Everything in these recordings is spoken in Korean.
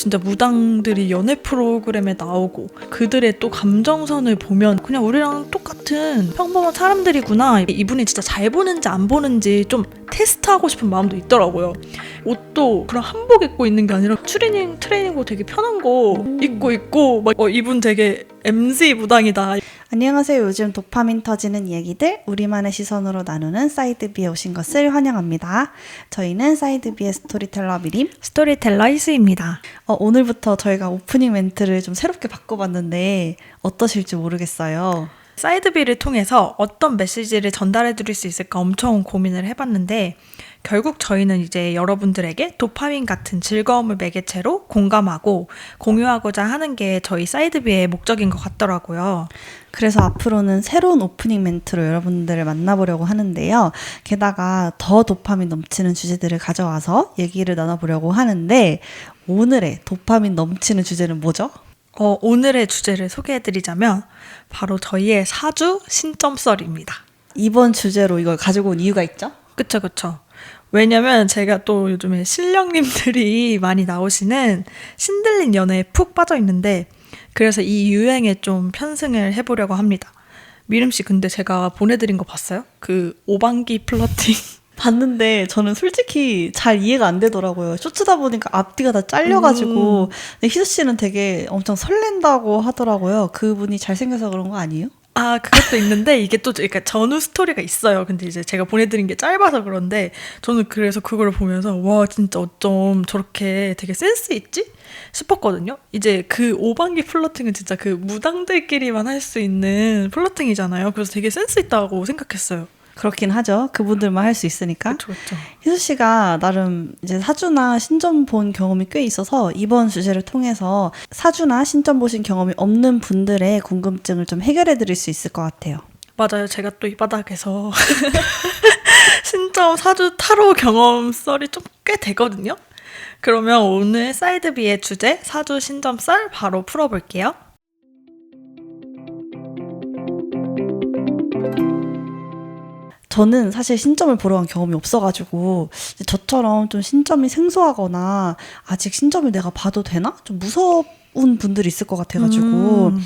진짜 무당들이 연애 프로그램에 나오고 그들의 또 감정선을 보면 그냥 우리랑 똑같은 평범한 사람들이구나. 이분이 진짜 잘 보는지 안 보는지 좀 테스트하고 싶은 마음도 있더라고요. 옷도 그런 한복 입고 있는 게 아니라 추리닝 트레이닝복 되게 편한 거 음. 입고 있고 막 어, 이분 되게 MZ 무당이다. 안녕하세요. 요즘 도파민 터지는 이야기들 우리만의 시선으로 나누는 사이드비에 오신 것을 환영합니다. 저희는 사이드비의 스토리텔러 미림. 스토리텔러 이수입니다. 어, 오늘부터 저희가 오프닝 멘트를 좀 새롭게 바꿔봤는데 어떠실지 모르겠어요. 사이드비를 통해서 어떤 메시지를 전달해 드릴 수 있을까 엄청 고민을 해봤는데 결국 저희는 이제 여러분들에게 도파민 같은 즐거움을 매개체로 공감하고 공유하고자 하는 게 저희 사이드비의 목적인 것 같더라고요. 그래서 앞으로는 새로운 오프닝 멘트로 여러분들을 만나보려고 하는데요. 게다가 더 도파민 넘치는 주제들을 가져와서 얘기를 나눠보려고 하는데 오늘의 도파민 넘치는 주제는 뭐죠? 어, 오늘의 주제를 소개해드리자면 바로 저희의 사주 신점설입니다. 이번 주제로 이걸 가지고 온 이유가 있죠? 그쵸, 그쵸. 왜냐면 제가 또 요즘에 신령님들이 많이 나오시는 신들린 연애에 푹 빠져 있는데 그래서 이 유행에 좀 편승을 해보려고 합니다. 미름 씨 근데 제가 보내드린 거 봤어요? 그 오반기 플러팅. 봤는데 저는 솔직히 잘 이해가 안 되더라고요. 쇼츠다 보니까 앞뒤가 다 잘려가지고. 근데 희수 씨는 되게 엄청 설렌다고 하더라고요. 그분이 잘생겨서 그런 거 아니에요? 아 그것도 있는데 이게 또 그러니까 전후 스토리가 있어요. 근데 이제 제가 보내드린 게 짧아서 그런데 저는 그래서 그걸 보면서 와 진짜 어쩜 저렇게 되게 센스 있지 싶었거든요. 이제 그 오반기 플러팅은 진짜 그 무당들끼리만 할 수 있는 플러팅이잖아요. 그래서 되게 센스 있다고 생각했어요. 그렇긴 하죠. 그분들만 할 수 있으니까. 그렇죠, 그렇죠. 희수 씨가 나름 이제 사주나 신점 본 경험이 꽤 있어서 이번 주제를 통해서 사주나 신점 보신 경험이 없는 분들의 궁금증을 좀 해결해 드릴 수 있을 것 같아요. 맞아요. 제가 또 이 바닥에서 신점 사주 타로 경험 썰이 좀 꽤 되거든요. 그러면 오늘 사이드 B의 주제 사주 신점 썰 바로 풀어볼게요. 저는 사실 신점을 보러 간 경험이 없어가지고 저처럼 좀 신점이 생소하거나 아직 신점을 내가 봐도 되나 좀 무서운 분들이 있을 것 같아가지고 음.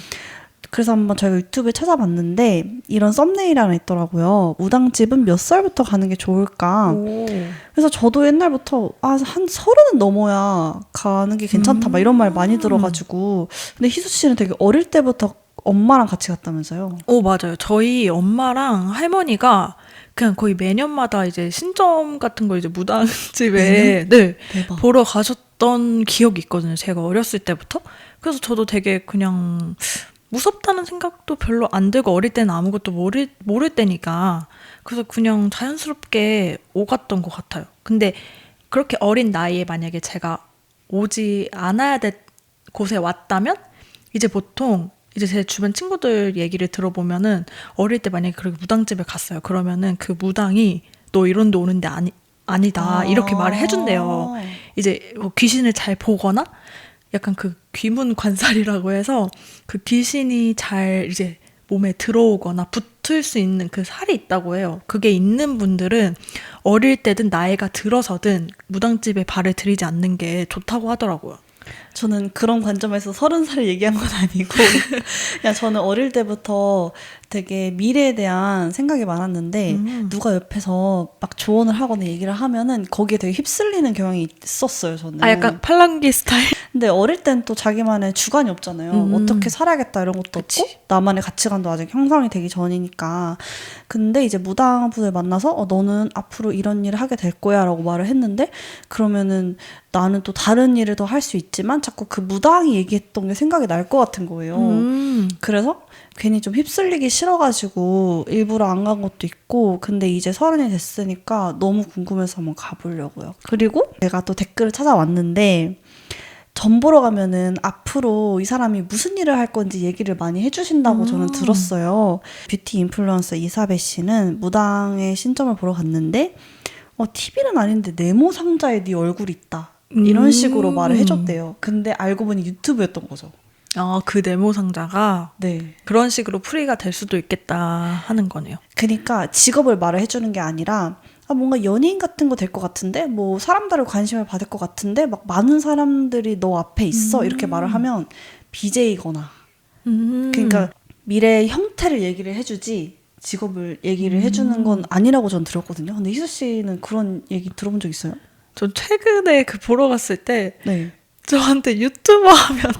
그래서 한번 저희가 유튜브에 찾아봤는데 이런 썸네일이 하나 있더라고요. 무당집은 몇 살부터 가는 게 좋을까? 오. 그래서 저도 옛날부터 아, 한 서른은 넘어야 가는 게 괜찮다 막 이런 말 많이 들어가지고 근데 희수 씨는 되게 어릴 때부터 엄마랑 같이 갔다면서요? 오, 맞아요. 저희 엄마랑 할머니가 그냥 거의 매년마다 이제 신점 같은 거 이제 무당집에 네, 대박. 보러 가셨던 기억이 있거든요. 제가 어렸을 때부터. 그래서 저도 되게 그냥 무섭다는 생각도 별로 안 들고 어릴 때는 아무것도 모를, 모를 때니까 그래서 그냥 자연스럽게 오갔던 것 같아요. 근데 그렇게 어린 나이에 만약에 제가 오지 않아야 될 곳에 왔다면 이제 보통 이제 제 주변 친구들 얘기를 들어보면은 어릴 때 만약에 그렇게 무당집에 갔어요. 그러면은 그 무당이 너 이런 데 오는데 아니 아니다 이렇게 말을 해준대요. 이제 뭐 귀신을 잘 보거나 약간 그 귀문 관살이라고 해서 그 귀신이 잘 이제 몸에 들어오거나 붙을 수 있는 그 살이 있다고 해요. 그게 있는 분들은 어릴 때든 나이가 들어서든 무당집에 발을 들이지 않는 게 좋다고 하더라고요. 저는 그런 관점에서 서른 살을 얘기한 건 아니고 그냥 저는 어릴 때부터 되게 미래에 대한 생각이 많았는데 음. 누가 옆에서 막 조언을 하거나 얘기를 하면은 거기에 되게 휩쓸리는 경향이 있었어요 저는. 아 약간 팔랑귀 스타일. 근데 어릴 땐 또 자기만의 주관이 없잖아요. 음. 어떻게 살아야겠다 이런 것도 그치. 없고 나만의 가치관도 아직 형성이 되기 전이니까. 근데 이제 무당 분을 만나서 어, 너는 앞으로 이런 일을 하게 될 거야라고 말을 했는데 그러면은 나는 또 다른 일을 더 할 수 있지만 자꾸 그 무당이 얘기했던 게 생각이 날 것 같은 거예요. 음. 그래서 괜히 좀 휩쓸리기 싫어가지고 일부러 안 간 것도 있고 근데 이제 서른이 됐으니까 너무 궁금해서 한번 가보려고요. 그리고 제가 또 댓글을 찾아왔는데 점 보러 가면은 앞으로 이 사람이 무슨 일을 할 건지 얘기를 많이 해주신다고 저는 들었어요. 뷰티 인플루언서 이사배 씨는 무당의 신점을 보러 갔는데 어, TV는 아닌데 네모 상자에 네 얼굴 있다. 이런 음. 식으로 말을 해줬대요. 근데 알고 보니 유튜브였던 거죠. 아, 그 네모 상자가 네. 그런 식으로 풀이가 될 수도 있겠다 하는 거네요. 그러니까 직업을 말을 해주는 게 아니라 아, 뭔가 연예인 같은 거 될 것 같은데 뭐 사람들의 관심을 받을 것 같은데 막 많은 사람들이 너 앞에 있어 음. 이렇게 말을 하면 BJ거나 음. 그러니까 미래의 형태를 얘기를 해주지 직업을 얘기를 음. 해주는 건 아니라고 전 들었거든요. 근데 희수 씨는 그런 얘기 들어본 적 있어요? 전 최근에 그 보러 갔을 때 네. 저한테 유튜버 하면은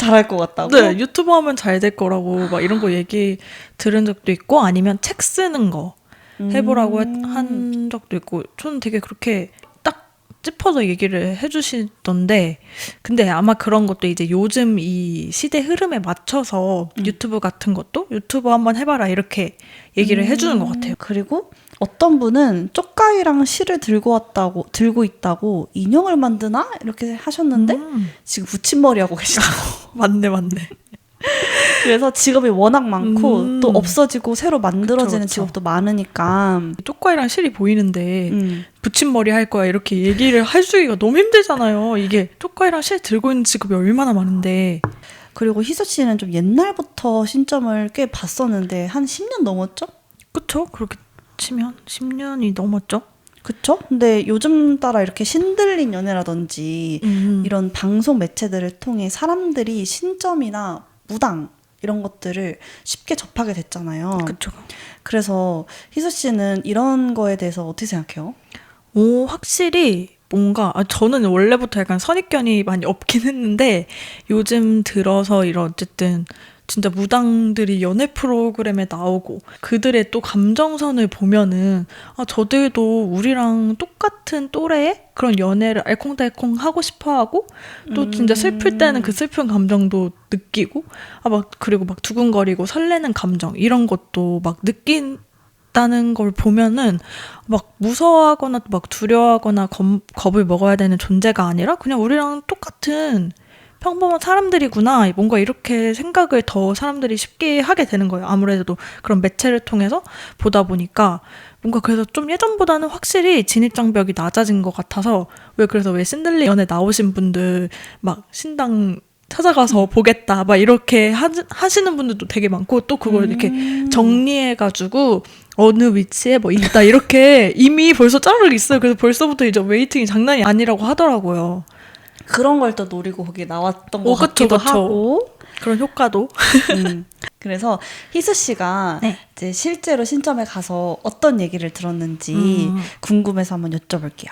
잘할 것 같다고? 네 유튜버 하면 잘 될 거라고 막 이런 거 얘기 들은 적도 있고 아니면 책 쓰는 거 해보라고 했- 음. 한 적도 있고 저는 되게 그렇게 딱 짚어서 얘기를 해주시던데 근데 아마 그런 것도 이제 요즘 이 시대 흐름에 맞춰서 음. 유튜브 같은 것도 유튜버 한번 해봐라 이렇게 얘기를 해주는 것 같아요. 그리고 어떤 분은 쪽가위랑 실을 들고 왔다고 들고 있다고 인형을 만드나 이렇게 하셨는데 음, 지금 붙임머리 하고 계시다고. 맞네 맞네. 그래서 직업이 워낙 많고 음. 또 없어지고 새로 만들어지는 그쵸, 그쵸. 직업도 많으니까. 쪽과이랑 실이 보이는데 음. 붙임머리 할 거야 이렇게 얘기를 할 수기가 너무 힘들잖아요. 이게 쪽과이랑 실 들고 있는 직업이 얼마나 많은데 그리고 희수 씨는 좀 옛날부터 신점을 꽤 봤었는데 한 10년 넘었죠? 그쵸? 그렇게 치면 10년이 넘었죠? 그쵸? 근데 요즘 따라 이렇게 신들린 연애라든지 음. 이런 방송 매체들을 통해 사람들이 신점이나 무당 이런 것들을 쉽게 접하게 됐잖아요. 그쵸. 그래서 희수 씨는 이런 거에 대해서 어떻게 생각해요? 오, 확실히 뭔가, 아, 저는 원래부터 약간 선입견이 많이 없긴 했는데, 요즘 들어서 이런 어쨌든, 진짜 무당들이 연애 프로그램에 나오고, 그들의 또 감정선을 보면은, 아, 저들도 우리랑 똑같은 또래의 그런 연애를 알콩달콩 하고 싶어 하고, 또 진짜 슬플 때는 그 슬픈 감정도 느끼고, 아, 막, 그리고 막 두근거리고 설레는 감정, 이런 것도 막 느낀, 다는 걸 보면은 막 무서워하거나 막 두려워하거나 겁, 겁을 먹어야 되는 존재가 아니라 그냥 우리랑 똑같은 평범한 사람들이구나 뭔가 이렇게 생각을 더 사람들이 쉽게 하게 되는 거예요 아무래도 그런 매체를 통해서 보다 보니까 뭔가 그래서 좀 예전보다는 확실히 진입 장벽이 낮아진 것 같아서 왜 그래서 왜 신들리 연애 나오신 분들 막 신당 찾아가서 보겠다 막 이렇게 하, 하시는 분들도 되게 많고 또 그걸 이렇게 음. 정리해가지고 어느 위치에 뭐 있다 이렇게 이미 벌써 짜르르 있어요. 그래서 벌써부터 이제 웨이팅이 장난이 아니라고 하더라고요. 그런 걸 또 노리고 거기 나왔던 것 오, 그쵸, 같기도 그쵸. 하고. 그런 효과도. 음. 그래서 희수 씨가 네. 이제 실제로 신점에 가서 어떤 얘기를 들었는지 음. 궁금해서 한번 여쭤볼게요.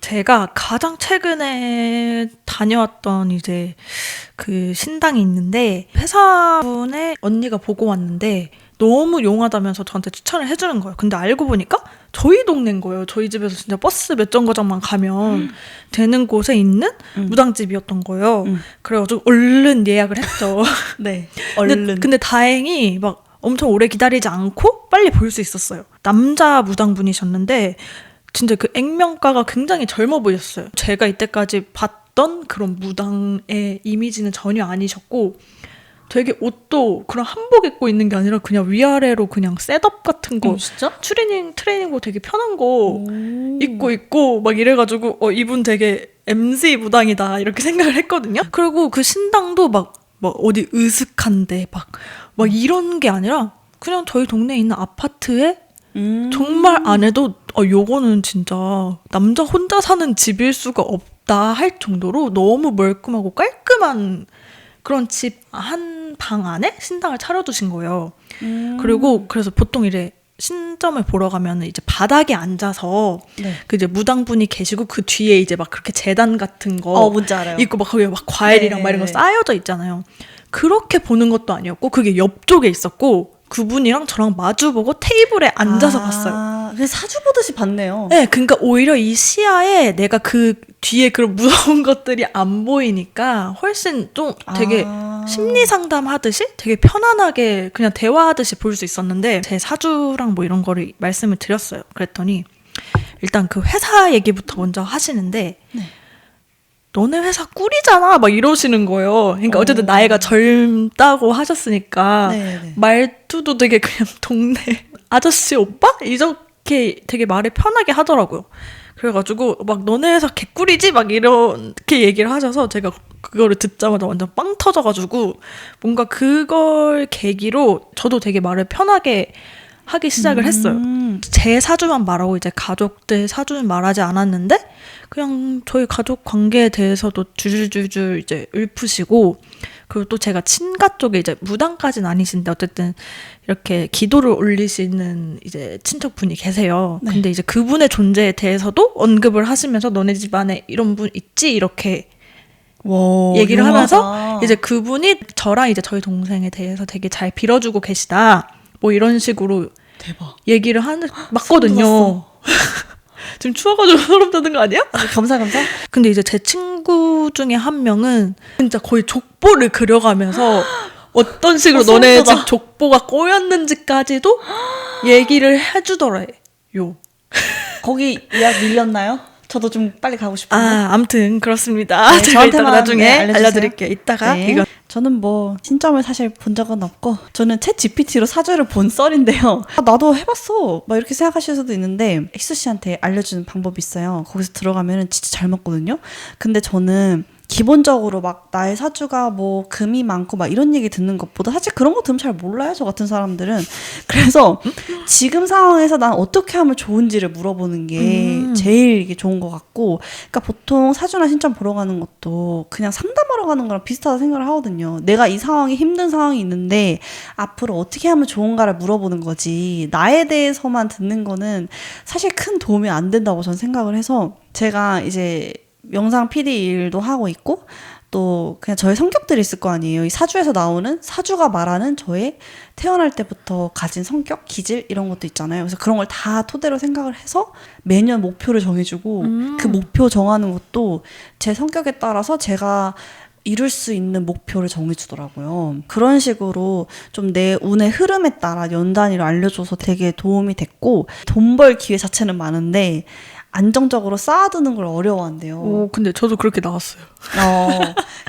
제가 가장 최근에 다녀왔던 이제 그 신당이 있는데 회사분의 언니가 보고 왔는데 너무 용하다면서 저한테 추천을 해주는 거예요. 근데 알고 보니까 저희 동네인 거예요. 저희 집에서 진짜 버스 몇 정거장만 가면 되는 곳에 있는 음. 무당집이었던 거예요. 음. 그래가지고 얼른 예약을 했죠. 네. 근데, 얼른. 근데 다행히 막 엄청 오래 기다리지 않고 빨리 볼 수 있었어요. 남자 무당분이셨는데 진짜 그 액면가가 굉장히 젊어 보였어요. 제가 이때까지 봤던 그런 무당의 이미지는 전혀 아니셨고 되게 옷도 그런 한복 입고 있는 게 아니라 그냥 위아래로 그냥 셋업 같은 거 어, 진짜? 트레이닝 트레이닝복 되게 편한 거 오. 입고 있고 막 이래가지고 어 이분 되게 MZ 무당이다 이렇게 생각을 했거든요. 그리고 그 신당도 막, 막 어디 으슥한데 막, 막 이런 게 아니라 그냥 저희 동네에 있는 아파트에 음. 정말 안에도 어 요거는 진짜 남자 혼자 사는 집일 수가 없다 할 정도로 너무 멀끔하고 깔끔한 그런 집 한 방 안에 신당을 차려두신 거예요. 음. 그리고 그래서 보통 이래 신점을 보러 가면 이제 바닥에 앉아서 네. 그 이제 무당분이 계시고 그 뒤에 이제 막 그렇게 재단 같은 거 어, 뭔지 알아요. 있고 막 거기에 막 과일이랑 네. 막 이런 거 쌓여져 있잖아요. 그렇게 보는 것도 아니었고 그게 옆쪽에 있었고 그분이랑 저랑 마주보고 테이블에 앉아서 아, 봤어요. 그래서 사주 보듯이 봤네요. 네, 그러니까 오히려 이 시야에 내가 그 뒤에 그런 무서운 것들이 안 보이니까 훨씬 좀 되게 아. 심리 상담 하듯이 되게 편안하게 그냥 대화하듯이 볼 수 있었는데 제 사주랑 뭐 이런 거를 말씀을 드렸어요. 그랬더니 일단 그 회사 얘기부터 먼저 하시는데 네. 너네 회사 꿀이잖아 막 이러시는 거예요. 그러니까 어. 어쨌든 나이가 젊다고 하셨으니까 네, 네. 말투도 되게 그냥 동네 아저씨 오빠 이 렇게 되게 말을 편하게 하더라고요. 그래가지고 막 너네 회사 개꿀이지 막 이렇게 얘기를 하셔서 제가 그거를 듣자마자 완전 빵 터져가지고 뭔가 그걸 계기로 저도 되게 말을 편하게 하기 시작을 했어요. 음. 제 사주만 말하고 이제 가족들 사주는 말하지 않았는데 그냥 저희 가족 관계에 대해서도 줄줄줄줄 이제 읊으시고 그리고 또 제가 친가 쪽에 이제 무당까지는 아니신데 어쨌든 이렇게 기도를 올리시는 이제 친척분이 계세요. 네. 근데 이제 그분의 존재에 대해서도 언급을 하시면서 너네 집안에 이런 분 있지 이렇게 와, 얘기를 유명하다. 하면서 이제 그분이 저랑 이제 저희 동생에 대해서 되게 잘 빌어주고 계시다. 뭐 이런 식으로 대박. 얘기를 하는 맞거든요. 지금 추워가지고 소름 돋는 거 아니야? 겸사겸사? 근데 이제 제 친구 중에 한 명은 진짜 거의 족보를 그려가면서 어떤 식으로 어, 너네. 집 족보가 꼬였는지까지도 얘기를 해주더래요. 거기 예약 밀렸나요? 저도 좀 빨리 가고 싶은데. 아, 암튼 그렇습니다. 네, 저한테만, 나중에 네, 알려주세요. 알려드릴게요. 이따가 네. 이거 저는 뭐 신점을 사실 본 적은 없고 저는 챗 GPT로 사주를 본 썰인데요. 아, 나도 해봤어. 막 이렇게 생각하실 수도 있는데 엑스 씨한테 알려주는 방법이 있어요. 거기서 들어가면 진짜 잘 맞거든요. 근데 저는 기본적으로 막 나의 사주가 뭐 금이 많고 막 이런 얘기 듣는 것보다 사실 그런 거 들으면 잘 몰라요. 저 같은 사람들은. 그래서 지금 상황에서 난 어떻게 하면 좋은지를 물어보는 게 음. 제일 이게 좋은 것 같고 그러니까 보통 사주나 신점 보러 가는 것도 그냥 상담하러 가는 거랑 비슷하다 생각을 하거든요. 내가 이 상황이 힘든 상황이 있는데 앞으로 어떻게 하면 좋은가를 물어보는 거지. 나에 대해서만 듣는 거는 사실 큰 도움이 안 된다고 저는 생각을 해서 제가 이제 영상 PD 일도 하고 있고 또 그냥 저의 성격들이 있을 거 아니에요. 이 사주에서 나오는 사주가 말하는 저의 태어날 때부터 가진 성격, 기질 이런 것도 있잖아요. 그래서 그런 걸 다 토대로 생각을 해서 매년 목표를 정해주고 음. 그 목표 정하는 것도 제 성격에 따라서 제가 이룰 수 있는 목표를 정해주더라고요. 그런 식으로 좀 내 운의 흐름에 따라 연 단위로 알려줘서 되게 도움이 됐고 돈 벌 기회 자체는 많은데 안정적으로 쌓아두는 걸 어려워한대요. 오 근데 저도 그렇게 나왔어요. 어,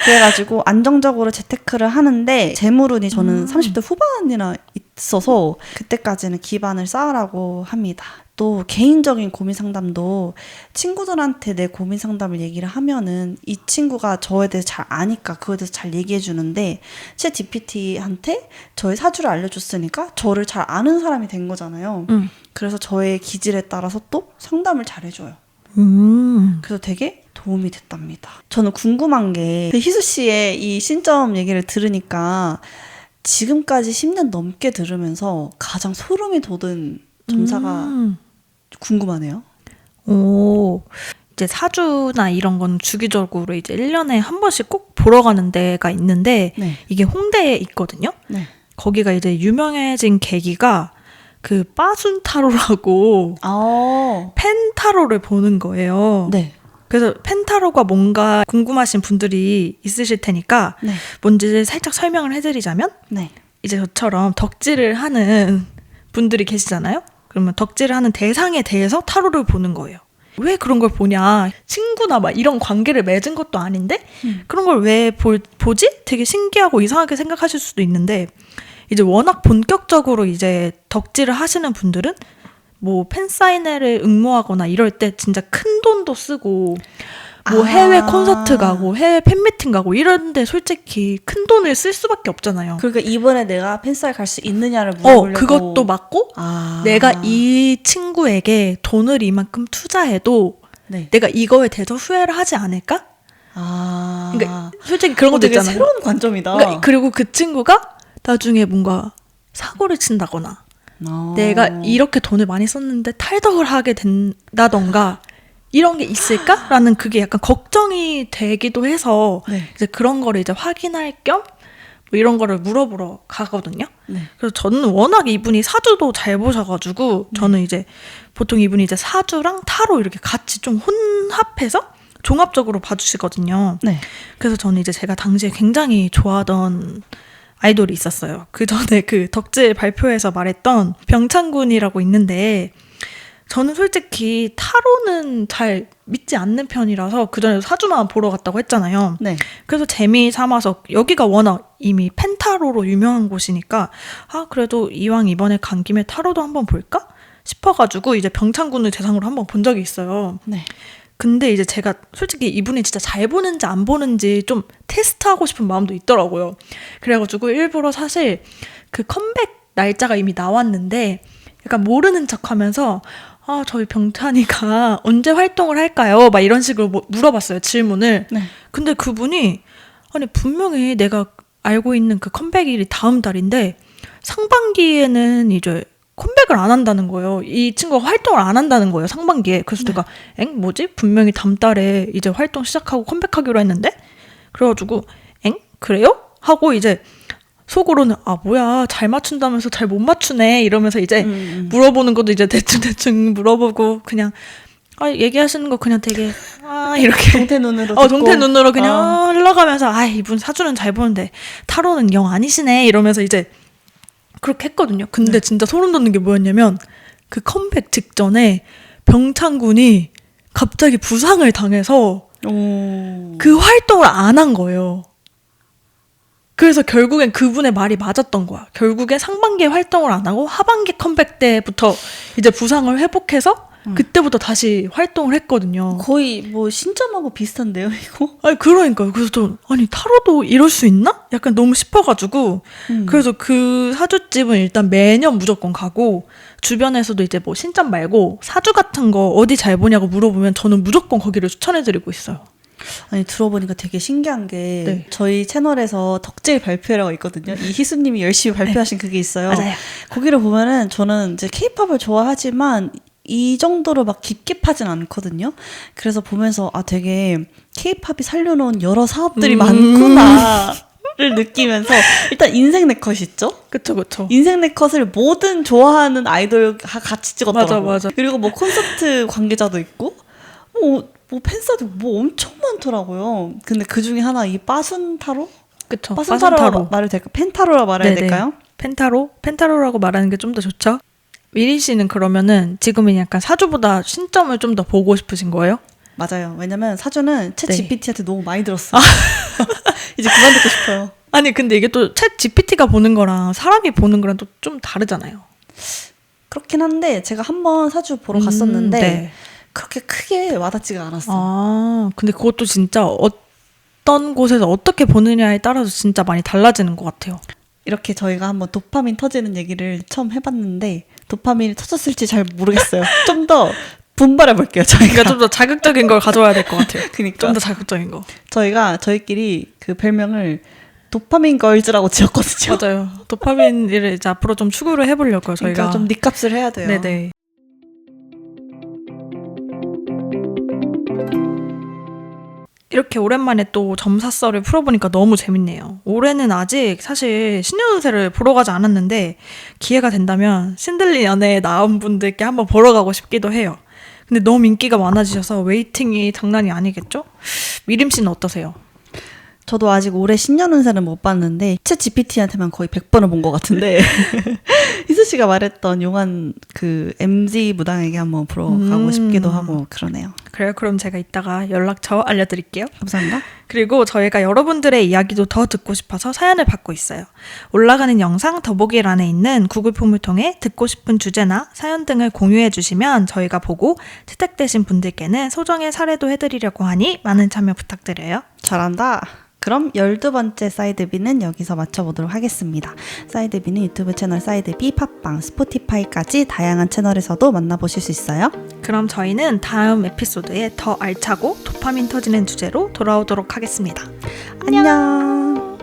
그래가지고 안정적으로 재테크를 하는데 재물운이 저는 30대 후반이나 있어서 그때까지는 기반을 쌓으라고 합니다. 또 개인적인 고민 상담도 친구들한테 내 고민 상담을 얘기를 하면은 이 친구가 저에 대해서 잘 아니까 그거에 대해서 잘 얘기해 주는데 챗 GPT한테 저의 사주를 알려줬으니까 저를 잘 아는 사람이 된 거잖아요. 음. 그래서 저의 기질에 따라서 또 상담을 잘 해줘요. 음. 그래서 되게 도움이 됐답니다. 저는 궁금한 게그 희수 씨의 이 신점 얘기를 들으니까 지금까지 10년 넘게 들으면서 가장 소름이 돋은 점사가 음. 궁금하네요. 오, 이제 사주나 이런 건 주기적으로 이제 1년에 한 번씩 꼭 보러 가는 데가 있는데 네. 이게 홍대에 있거든요. 네. 거기가 이제 유명해진 계기가 그 빠순 타로라고 아. 펜 타로를 보는 거예요. 네. 그래서 펜타로가 뭔가 궁금하신 분들이 있으실 테니까 네. 뭔지 살짝 설명을 해드리자면 네. 이제 저처럼 덕질을 하는 분들이 계시잖아요. 그러면 덕질을 하는 대상에 대해서 타로를 보는 거예요. 왜 그런 걸 보냐? 친구나 막 이런 관계를 맺은 것도 아닌데 음. 그런 걸 왜 보지? 되게 신기하고 이상하게 생각하실 수도 있는데 이제 워낙 본격적으로 이제 덕질을 하시는 분들은 뭐 팬사인회를 응모하거나 이럴 때 진짜 큰 돈도 쓰고 뭐 아. 해외 콘서트 가고 해외 팬미팅 가고 이런데 솔직히 큰 돈을 쓸 수밖에 없잖아요. 그러니까 이번에 내가 팬사에 갈 수 있느냐를 어, 물어보려고. 그것도 맞고 아. 내가 이 친구에게 돈을 이만큼 투자해도 네. 내가 이거에 대해서 후회를 하지 않을까? 아. 그러니까 솔직히 그런 어, 것도 되게 있잖아요. 새로운 관점이다. 그러니까 그리고 그 친구가 나중에 뭔가 사고를 친다거나 어. 내가 이렇게 돈을 많이 썼는데 탈덕을 하게 된다던가 이런 게 있을까라는 그게 약간 걱정이 되기도 해서 네. 이제 그런 거를 이제 확인할 겸 뭐 이런 거를 물어보러 가거든요. 네. 그래서 저는 워낙 이분이 사주도 잘 보셔가지고 저는 이제 보통 이분이 이제 사주랑 타로 이렇게 같이 좀 혼합해서 종합적으로 봐주시거든요. 네. 그래서 저는 이제 제가 당시에 굉장히 좋아하던 아이돌이 있었어요. 그 전에 그 덕질 발표에서 말했던 병창군이라고 있는데 저는 솔직히 타로는 잘 믿지 않는 편이라서 그 전에 사주만 보러 갔다고 했잖아요. 네. 그래서 재미 삼아서 여기가 워낙 이미 펜타로로 유명한 곳이니까 아 그래도 이왕 이번에 간 김에 타로도 한번 볼까 싶어가지고 이제 병창군을 대상으로 한번 본 적이 있어요. 네. 근데 이제 제가 솔직히 이분이 진짜 잘 보는지 안 보는지 좀 테스트하고 싶은 마음도 있더라고요. 그래가지고 일부러 사실 그 컴백 날짜가 이미 나왔는데 약간 모르는 척 하면서 아 저희 병찬이가 언제 활동을 할까요? 막 이런 식으로 뭐- 물어봤어요 질문을. 네. 근데 그분이 아니 분명히 내가 알고 있는 그 컴백일이 다음 달인데 상반기에는 이제 컴백을 안 한다는 거예요. 이 친구가 활동을 안 한다는 거예요. 상반기에. 그래서 내가 엥 뭐지? 분명히 다음 달에 이제 활동 시작하고 컴백하기로 했는데 그래가지고 엥 그래요? 하고 이제 속으로는 아 뭐야 잘 맞춘다면서 잘 못 맞추네 이러면서 이제 음, 물어보는 것도 이제 대충 대충 물어보고 그냥 아 얘기하시는 거 그냥 되게 아 이렇게 동태 눈으로 어 듣고. 동태 눈으로 그냥 어. 흘러가면서 아 이분 사주는 잘 보는데 타로는 영 아니시네 이러면서 이제 그렇게 했거든요. 근데 네. 진짜 소름 돋는 게 뭐였냐면 그 컴백 직전에 병창군이 갑자기 부상을 당해서 오. 그 활동을 안 한 거예요. 그래서 결국엔 그분의 말이 맞았던 거야. 결국엔 상반기에 활동을 안 하고 하반기 컴백 때부터 이제 부상을 회복해서 음. 그때부터 다시 활동을 했거든요. 거의 뭐 신점하고 비슷한데요, 이거? 아니 그러니까요. 그래서 좀 아니 타로도 이럴 수 있나? 약간 너무 싶어가지고 음. 그래서 그 사주집은 일단 매년 무조건 가고 주변에서도 이제 뭐 신점 말고 사주 같은 거 어디 잘 보냐고 물어보면 저는 무조건 거기를 추천해드리고 있어요. 아니 들어보니까 되게 신기한 게 네. 저희 채널에서 덕질 발표회라고 있거든요. 이 희수님이 열심히 발표하신 그게 있어요. 맞아요. 거기를 보면은 저는 이제 케이팝을 좋아하지만 이 정도로 막 깊게 파진 않거든요. 그래서 보면서 아 되게 케이팝이 살려놓은 여러 사업들이 음. 많구나 를 느끼면서 일단 인생 네컷 있죠. 그쵸 그쵸. 인생 네컷을 모든 좋아하는 아이돌 다 같이 찍었더라고. 맞아, 맞아. 그리고 뭐 콘서트 관계자도 있고 뭐, 뭐 팬사도 뭐 엄청 많더라고요. 근데 그 중에 하나 이 빠순타로? 그쵸. 빠순타로 빠순타로. 말을 될까? 펜타로라 말해야 네네. 될까요? 펜타로? 펜타로라고 말하는 게 좀 더 좋죠? 미린 씨는 그러면은 지금은 약간 사주보다 신점을 좀 더 보고 싶으신 거예요? 맞아요. 왜냐면 사주는 챗 네. GPT한테 너무 많이 들었어요. 이제 그만 듣고 싶어요. 아니 근데 이게 또 챗 GPT가 보는 거랑 사람이 보는 거랑 또 좀 다르잖아요. 그렇긴 한데 제가 한번 사주 보러 음, 갔었는데 네. 그렇게 크게 와닿지가 않았어요. 아 근데 그것도 진짜 어떤 곳에서 어떻게 보느냐에 따라서 진짜 많이 달라지는 것 같아요. 이렇게 저희가 한번 도파민 터지는 얘기를 처음 해봤는데 도파민이 터졌을지 잘 모르겠어요. 좀 더 분발해 볼게요. 저희가 그러니까 좀 더 자극적인 걸 가져와야 될 것 같아요. 그러니까 좀 더 자극적인 거. 저희가 저희끼리 그 별명을 도파민 걸즈라고 지었거든요. 맞아요. 도파민을 이제 앞으로 좀 추구를 해보려고요. 저희가. 그러니까 좀 니값을 해야 돼요. 네네. 이렇게 오랜만에 또 점사설을 풀어보니까 너무 재밌네요. 올해는 아직 사실 신년운세를 보러 가지 않았는데 기회가 된다면 신들린 연애에 나온 분들께 한번 보러 가고 싶기도 해요. 근데 너무 인기가 많아지셔서 웨이팅이 장난이 아니겠죠? 미림 씨는 어떠세요? 저도 아직 올해 신년 운세는 못 봤는데 챗 GPT한테만 거의 100번을 본 것 같은데 희수 씨가 말했던 용한 그 MZ 무당에게 한번 보러 음. 가고 싶기도 하고 그러네요. 그래요? 그럼 제가 이따가 연락처 알려드릴게요. 감사합니다. 그리고 저희가 여러분들의 이야기도 더 듣고 싶어서 사연을 받고 있어요. 올라가는 영상 더보기란에 있는 구글 폼을 통해 듣고 싶은 주제나 사연 등을 공유해 주시면 저희가 보고 채택되신 분들께는 소정의 사례도 해드리려고 하니 많은 참여 부탁드려요. 잘한다. 그럼 12번째 사이드비는 여기서 맞춰보도록 하겠습니다. 사이드비는 유튜브 채널 사이드비, 팟빵, 스포티파이까지 다양한 채널에서도 만나보실 수 있어요. 그럼 저희는 다음 에피소 드에 더 알차고 도파민 터지는 주제로 돌아오도록 하겠습니다. 안녕.